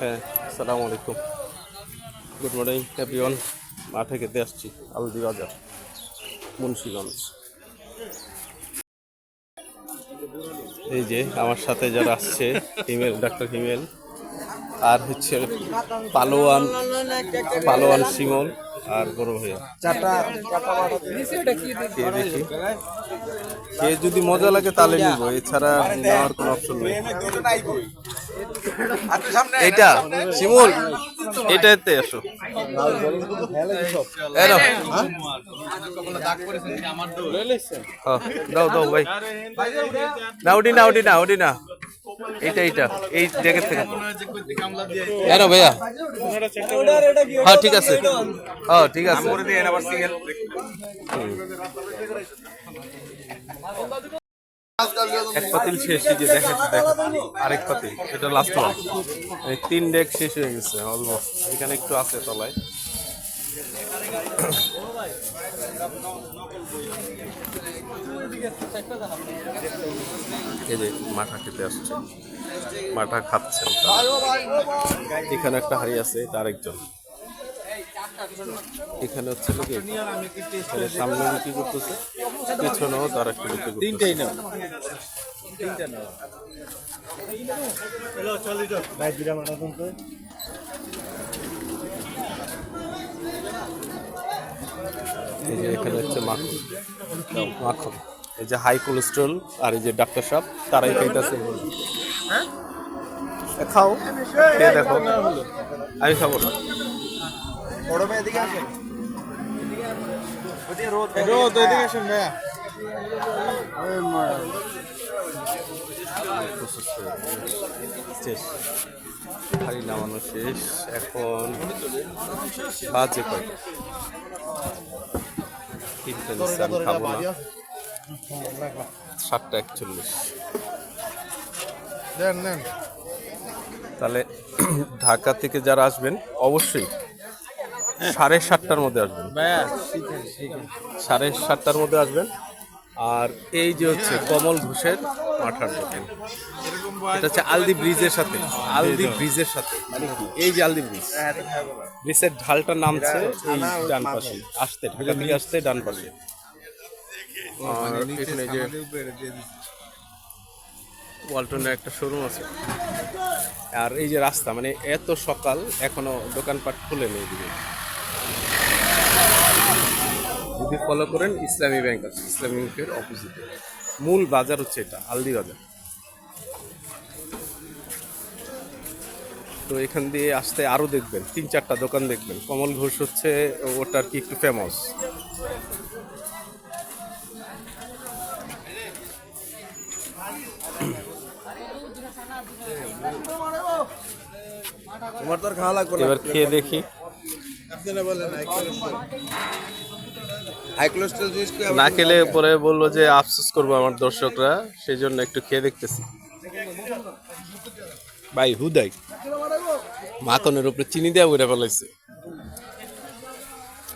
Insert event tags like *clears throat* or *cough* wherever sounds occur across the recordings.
হ্যাঁ আসসালামু আলাইকুম। গুড মর্নিং এভরিওয়ান মাঠে খেতে আসছি আলদি বাজার মুন্সিগঞ্জ। এই যে আমার সাথে যারা আসছে হিমেল ডাক্তার হিমেল আর হচ্ছে পালোয়ান পালোয়ান শিমল আর গরু ভাইয়া। খেয়ে দেখি? খেয়ে যদি মজা লাগে তাহলে নিব এছাড়া নেওয়ার কোনো অপশন নেই। এইটা? শিমুল? এসো। এই নাও। হ্যাঁ, দাও দাও ভাই। না ওটি না ওটি না ওটি না। এইটা এইটা এই জায়গা থেকে। কেন ভাইয়া। হ্যাঁ ঠিক আছে। হ্যাঁ ঠিক আছে। এক পাতিল শেষ এই যে দেখেন আরেক পাতিল, এটা লাস্ট ওয়ান তিন ডেক শেষ হয়ে গেছে অলমোস্ট এখানে একটু আছে তলায়। এই যে মাঠা খেতে আসছে। মাঠা খাচ্ছেন এখানে একটা হাড়ি আছে, এটা আরেকজন। এখানে হচ্ছে নাকি এখানে সামনে বিক্রি করতেছে? পিছনেও তার একটা বিক্রি করতেছে। তিনটাই এই যে এখানে হচ্ছে মাখন। মাখন। এই যে হাই কোলেস্ট্রল আর এই যে ডাক্তার সাহেব তারাই খাইতেছে। খাও খেয়ে দেখো। আমি খাব না। বড় ভাই এদিকে আসেন। রোদ এদিকে আসেন ভাইয়া। শেষ। হাড়ি নামানো শেষ। এখন বাজে কয় তিনটে নিচ্ছে, আমি খাব না। সাতটা একচল্লিশ। তাহলে *clears throat* ঢাকা থেকে যারা আসবেন অবশ্যই সাড়ে সাতটার মধ্যে আসবেন। সাড়ে সাতটার মধ্যে আসবেন। আর এই যে হচ্ছে কমল ঘোষের মাঠার দোকান। এটা হচ্ছে আলদি ব্রিজের সাথে আলদি ব্রিজের সাথে। এই যে আলদি ব্রিজ। ব্রিজের ঢালটা নামছে এই ডান পাশে। আসতে ঢাকা থেকে আসতে ডান পাশে। আর এখানে যে ওয়ালটনের একটা শোরুম আছে। আর এই যে রাস্তা মানে এত সকাল এখনও দোকানপাট খুলে নেই। যদি ফলো করেন ইসলামী ব্যাংক আছে ইসলামী ব্যাংকের অপোজিটে মূল বাজার হচ্ছে এটা আলদি বাজার। তো এখান দিয়ে আসতে আরও দেখবেন তিন চারটা দোকান দেখবেন। কমল ঘোষ হচ্ছে ওটার কি একটু ফেমাস তোমার তো আর খাওয়া লাগবে এবার খেয়ে দেখি আপনারা বলেন হাই কোলেস্ট্রল জিনিস কি না খেলে পরে বলল যে আফসোস করব আমার দর্শকরা সেই জন্য একটু খেয়ে দেখতেছি। ভাই হুদাই মাখনের উপরে চিনি দেওয়া উড়ে ফেলাইছে।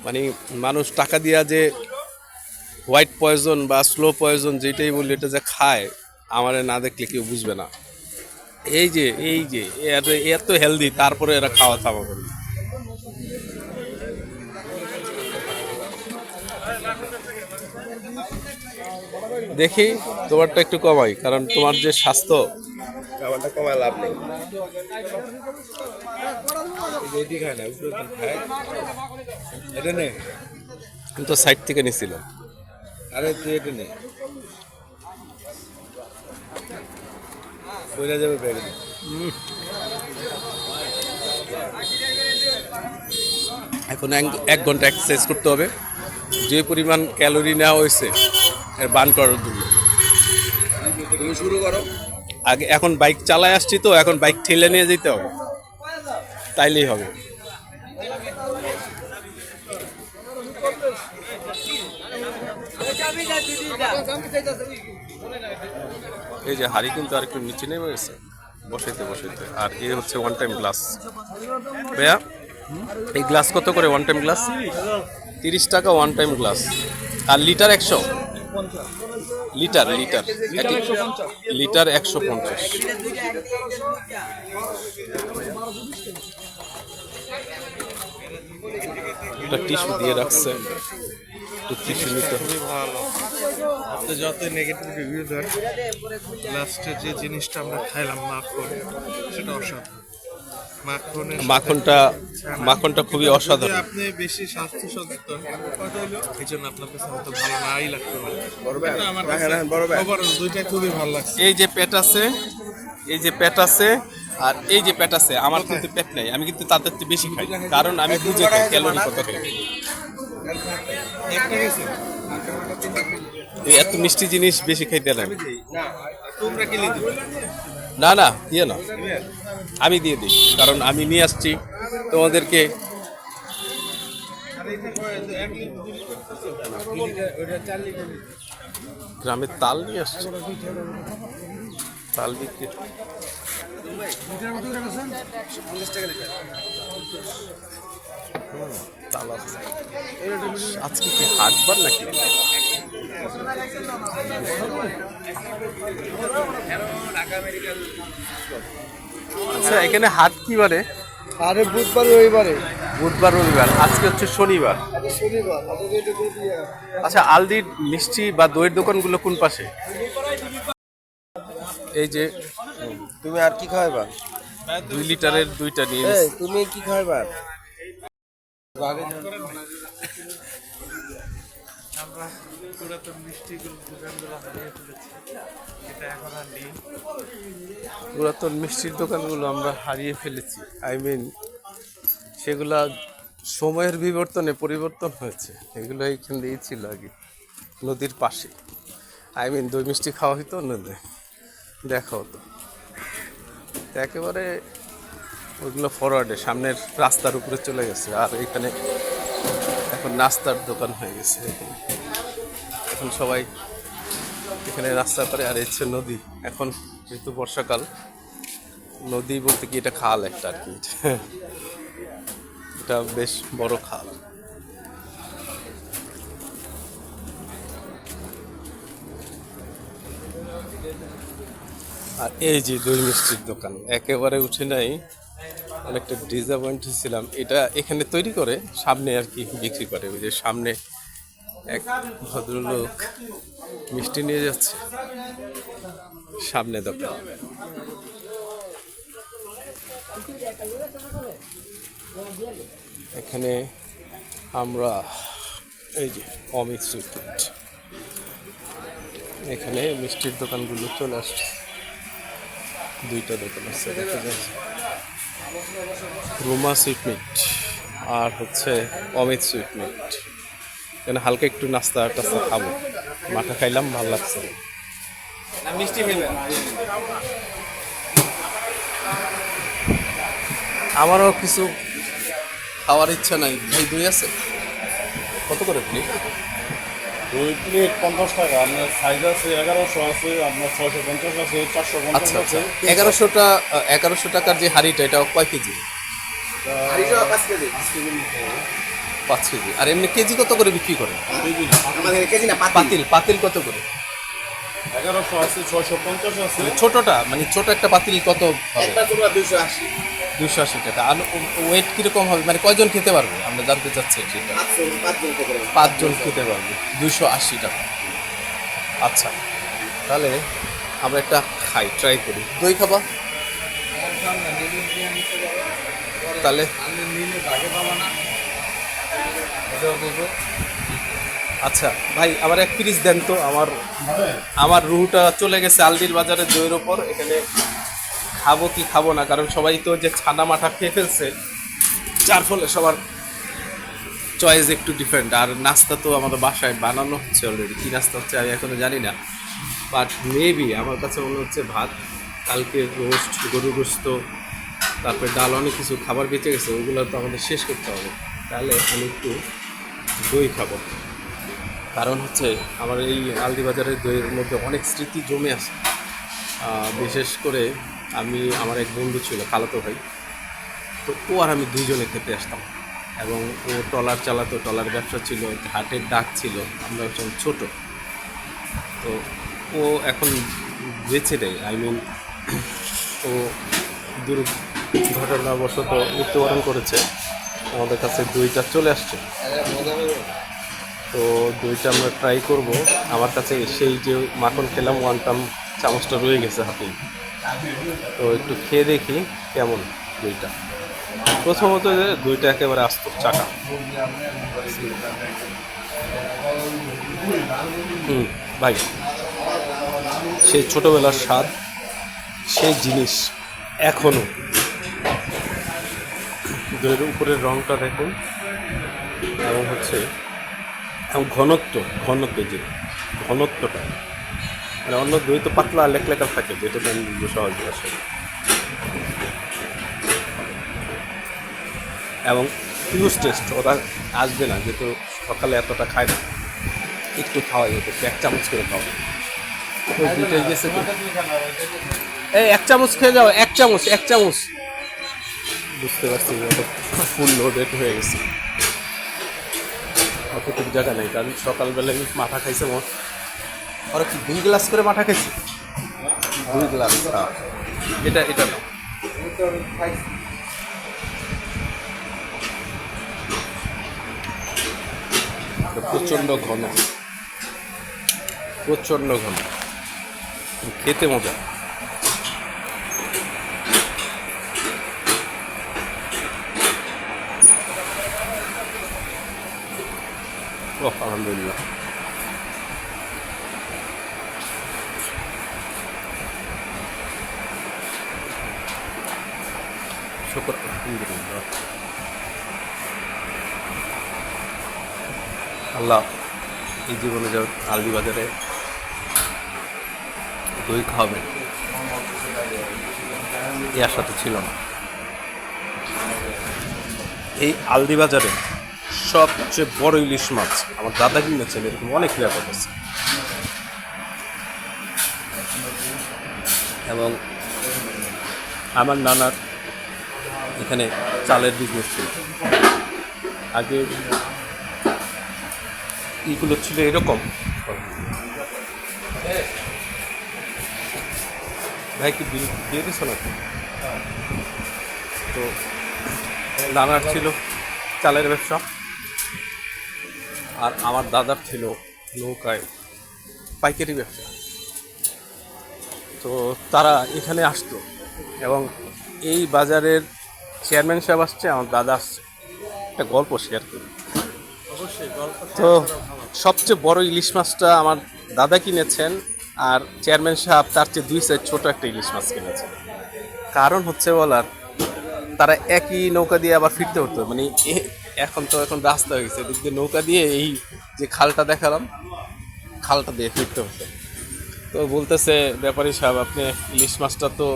মানে মানুষ টাকা দিয়া যে হোয়াইট পয়জন বা স্লো পয়জন যেটাই বলি এটা যে খায় আমার না দেখলে কেউ বুঝবে না। এই যে এই যে এত- এত হেলদি তারপরে এরা খাওয়া থামা করবে দেখি তোমারটা একটু কমাই কারণ তোমার যে স্বাস্থ্য খাবারটা কমায় লাভ নেই। এটি খায় না উপরে তো এটা নে। আমি তো সাইড থেকে নিছিলাম আরে তুই এটা নে। বইলা যাবে ব্যাগে এখন এক- এক ঘণ্টা এক্সারসাইজ করতে হবে। যে পরিমাণ ক্যালোরি নেওয়া হয়েছে বান করার জন্য। তুমি শুরু করো। আগে এখন বাইক চালায় আসছি তো এখন বাইক ঠেলে নিয়ে যেতে হবে। তাইলেই হবে। এই যে হাড়ি কিন্তু আর একটু নিচে নেমে গেছে। বসাইতে বসাইতে। আর এ হচ্ছে ওয়ান টাইম গ্লাস ভাইয়া এই গ্লাস কত করে ওয়ান টাইম গ্লাস তিরিশ টাকা ওয়ান টাইম গ্লাস আর লিটার একশো? Litre litre. লিটার একশো পঞ্চাশ। একটা টিস্যু দিয়ে রাখছে। একটু টিস্যু নিতে হবে। ভালো। আপনি যত নেগেটিভ রিভিউ দেন লাস্টে যে জিনিসটা আমরা খাইলাম মাখন সেটা অসাধারণ। মাখনটা মাখনটা খুবই অসাধারণ। আপনি বেশি স্বাস্থ্য সচেতন এই জন্য আপনার কাছে হয়তো ভালো নাই লাগতে পারে। আমার কাছে দুইটাই খুবই ভালো লাগছে। এই যে পেট আছে এই যে পেট আছে আর এই যে পেট আছে আমার কিন্তু পেট নাই আমি কিন্তু তাদের চেয়ে বেশি খাই। কারণ আমি বুঝে খাই ক্যালোরি কত খাই। একটা গেছে? এই এত মিষ্টি জিনিস বেশি খাইতে নাই তোমরা কি না না দিয়ে না। আমি দিয়ে দিই, কারণ আমি নিয়ে আসছি তোমাদেরকে। গ্রামে তাল নিয়ে আসছে। তাল বিক্রি। তাল। আজকে কি হাটবার নাকি? আচ্ছা এখানে হাট কি বারে? আরে বুধবার রবিবারে। বুধবার রবিবার। আজকে হচ্ছে শনিবার। শনিবার আচ্ছা আলদির মিষ্টি বা দইয়ের দোকানগুলো কোন পাশে? এই যে তুমি আর কি খাওয়াবা দুই লিটারের দুইটা নিয়ে তুমি কি খাওয়াবা আমরা পুরাতন মিষ্টিগুলো দোকানগুলো হারিয়ে ফেলেছি। এটা এখন আর নেই। পুরাতন মিষ্টির দোকানগুলো আমরা হারিয়ে ফেলেছি। আই মিন সেগুলা সময়ের বিবর্তনে পরিবর্তন হয়েছে। এগুলো এইখান দিয়েই ছিল আগে, নদীর পাশে। আই মিন দই মিষ্টি খাওয়া হতো নদী দেখা হতো। একেবারে ওইগুলো ফরওয়ার্ডে সামনের রাস্তার উপরে চলে গেছে। আর এখানে এখন নাস্তার দোকান হয়ে গেছে। এখানে। সবাই এখানে রাস্তার পারে আর হচ্ছে নদী। এখন যেহেতু বর্ষাকাল, নদী বলতে কি এটা খাল একটা আর কি। এটা বেশ বড় খাল। আর এই যে দই মিষ্টির দোকান, একেবারে উঠে নাই। অনেকটা ডিসঅ্যাপয়েন্ট ছিলাম। এটা এখানে তৈরি করে, সামনে আর কি বিক্রি করে। ওই যে সামনে এক ভদ্রলোক মিষ্টি নিয়ে যাচ্ছে। সামনে দোকান। এখানে আমরা এই যে অমিত সুইট এখানে মিষ্টির দোকানগুলো চলে আসছে। দুইটা দোকান আছে রুমা সুইট মিট আর হচ্ছে অমিত সুইট এখানে হালকা একটু নাস্তা টাস্তা খাব। মাথা খাইলাম ভালো লাগছে। মিষ্টি আমারও কিছু খাওয়ার ইচ্ছা নাই। ভাই দুই আছে? কত করে প্লেট দুই প্লেট পঞ্চাশ টাকা। আপনার সাইজ আছে এগারোশো আছে আপনার ছয়শো পঞ্চাশ আছে চারশো আচ্ছা পঞ্চাশ আচ্ছা আছে। এগারোশোটা এগারোশো টাকার যে হাঁড়িটা এটা কয় কেজি? পাঁচ কেজি। পাঁচ কেজি। আর এমনি কেজি কত করে বিক্রি করে আমাদের কেজি না পাতিল পাতিল কত করে? এগারোশো আছে ছয়শো পঞ্চাশ মানে ছোটটা মানে ছোট একটা পাতিল কত দুশো আশি দুশো আশি টাকা। আর ওয়েট কীরকম হবে? মানে কয়জন খেতে পারবে? আমরা জানতে চাচ্ছি সেটা। পাঁচজন খেতে পারবে। দুশো আশি টাকা। আচ্ছা তাহলে আমরা একটা খাই ট্রাই করি। দই খাবা? তাহলে আচ্ছা ভাই আমার এক পিস দেন তো, আমার আমার রুহুটা চলে গেছে আলদির বাজারে দইয়ের ওপর। এখানে খাব কি খাব না, কারণ সবাই তো যে ছানা মাঠা খেয়ে ফেলছে, যার ফলে সবার চয়েস একটু ডিফারেন্ট আর নাস্তা তো আমাদের বাসায় বানানো হচ্ছে অলরেডি কী নাস্তা হচ্ছে আমি এখনও জানি না। বাট মেবি আমার কাছে মনে হচ্ছে ভাত, কালকে রোস্ট গরু গোস্ত, তারপরে ডাল, অনেক কিছু খাবার বেঁচে গেছে, ওগুলো তো আমাদের শেষ করতে হবে। তাহলে আমি একটু দই খাব। কারণ হচ্ছে আমার এই আলদি বাজারের দইয়ের মধ্যে অনেক স্মৃতি জমে আছে। বিশেষ করে আমি, আমার এক বন্ধু ছিল, খালাতো ভাই। তো ও আর আমি দুইজনে খেতে আসতাম। এবং ও ট্রলার চালাতো, ট্রলার ব্যবসা ছিল, হাটের ডাক ছিল, আমরা যখন ছোটো। তো ও এখন বেঁচে নেই। আই মিন ও দুর্ঘটনাবশত মৃত্যুবরণ করেছে। আমাদের কাছে দুইটা চলে আসছে। তো দুইটা আমরা ট্রাই করব। আমার কাছে সেই যে মাখন খেলাম ওয়ান টাম চামচটা রয়ে গেছে হাতে। তো একটু খেয়ে দেখি কেমন দুইটা। প্রথমত দুইটা একেবারে আস্ত, চাকা। হুম, ভাই, সেই ছোটোবেলার স্বাদ, সেই জিনিস এখনও দইয়ের উপরের রংটা দেখুন। এবং হচ্ছে, এবং ঘনত্ব ঘনত্ব যে, ঘনত্বটা। মানে অন্য দই তো পাতলা লেক লেখা থাকে, যেটা আমি বুঝব সহজে আসে। এবং হিউজ টেস্ট ওরা আসবে না, যেহেতু সকালে এতটা খায় না। একটু খাওয়াই হতো এক চামচ করে খাওয়া। গেছে এই এক চামচ খেয়ে যাও, এক চামচ এক চামচ। বুঝতে পারছি ফুল লোডেড হয়ে গেছে। অতটুকু জায়গা নেই কারণ সকালবেলা আমি মাথা খাইছে মোট ওরা কি দুই গ্লাস করে মাথা খাইছে? দুই গ্লাস হ্যাঁ। এটা এটা না। প্রচণ্ড ঘন। প্রচণ্ড ঘন। খেতে মজা। ও আলহামদুলিল্লাহ শুকর আলহামদুলিল্লাহ আল্লাহ এই জীবনে যা আলদি বাজারে দই খাওয়াবেন এই আশা তো ছিল না। এই আলদি বাজারে সবচেয়ে বড় ইলিশ মাছ। আমার দাদা কিনেছেন, এরকম অনেক রেকর্ড আছে। এবং আমার নানার এখানে চালের বিজনেস ছিল। আগে এইগুলো ছিল এরকম। ভাই, কি দিয়ে দিছো না তো নানার ছিল চালের ব্যবসা। আর আমার দাদার ছিল নৌকায় পাইকারি ব্যবসা। তো তারা এখানে আসতো এবং এই বাজারের চেয়ারম্যান সাহেব আসছে আমার দাদা আসছে। একটা গল্প শেয়ার করি। তো সবচেয়ে বড় ইলিশ মাছটা আমার দাদা কিনেছেন আর চেয়ারম্যান সাহেব তার চেয়ে দুই সাইড ছোট একটা ইলিশ মাছ কিনেছেন। কারণ হচ্ছে বলার তারা একই নৌকা দিয়ে আবার ফিরতে হতো। মানে এখন তো এখন রাস্তা হয়ে গেছে। এদিক দিয়ে নৌকা দিয়ে এই যে খালটা দেখালাম, খালটা দিয়ে ফিরতে হতো তো বলতেছে ব্যাপারী সাহেব, আপনি ইলিশ মাছটা তো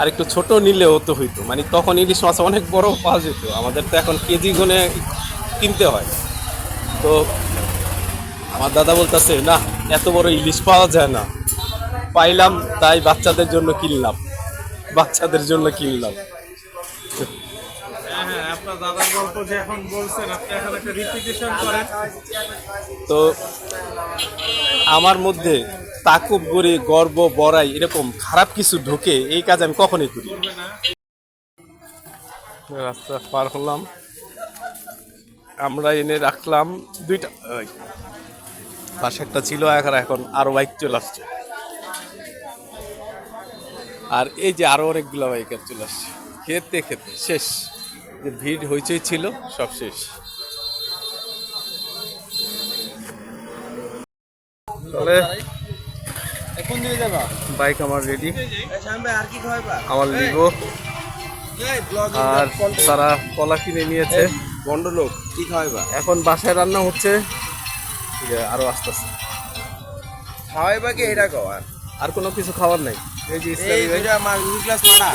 আর একটু ছোট নিলেও তো হইতো। মানে তখন ইলিশ মাছ অনেক বড় পাওয়া যেত। আমাদের তো এখন কেজি গুনে কিনতে হয়। তো আমার দাদা বলতেছে, না, এত বড় ইলিশ পাওয়া যায় না। পাইলাম, তাই বাচ্চাদের জন্য কিনলাম। বাচ্চাদের জন্য কিনলাম। আপনার দাদার গল্প যে এখন বলছেন আপনি এখন একটা রিপিটেশন করেন। তো আমার মধ্যে তাকুব গড়ি গর্ব বড়াই এরকম খারাপ কিছু ঢোকে এই কাজ আমি কখনই করি। রাস্তা পার হলাম। আমরা এনে রাখলাম দুইটা পাশে একটা ছিল এখন এখন আরও বাইক চলে আসছে। আর এই যে আরও অনেকগুলো বাইক চলে আসছে। খেতে খেতে শেষ। ভিড় হইচই ছিল সব শেষ। তাহলে কোন দিকে যাবা বাইক আমার রেডি আর কি খাওয়াইবা আমার লিগো আর তারা কলা কিনে নিয়েছে। বন্ড লোক কি খাওয়াইবা এখন বাসায় রান্না হচ্ছে। ঠিক আছে, আরও আস্তে আস্তে খাওয়াইবা কি এটা খাওয়ার আর? আর কোনো কিছু খাওয়ার নাই। এই যে এই দুই গ্লাস মারা।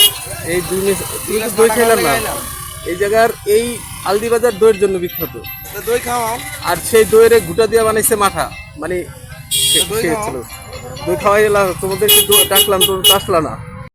এই দুই গ্লাস দই খেলাম না। এই জায়গার এই আলদিবাজার দইয়ের জন্য বিখ্যাত। দই খাওয়া আর সেই দইয়ের গুটা দিয়ে বানাইছে মাথা মানে দই খাওয়াই গেলাম তোমাদের ডাকলাম তোমার তো আসলা না।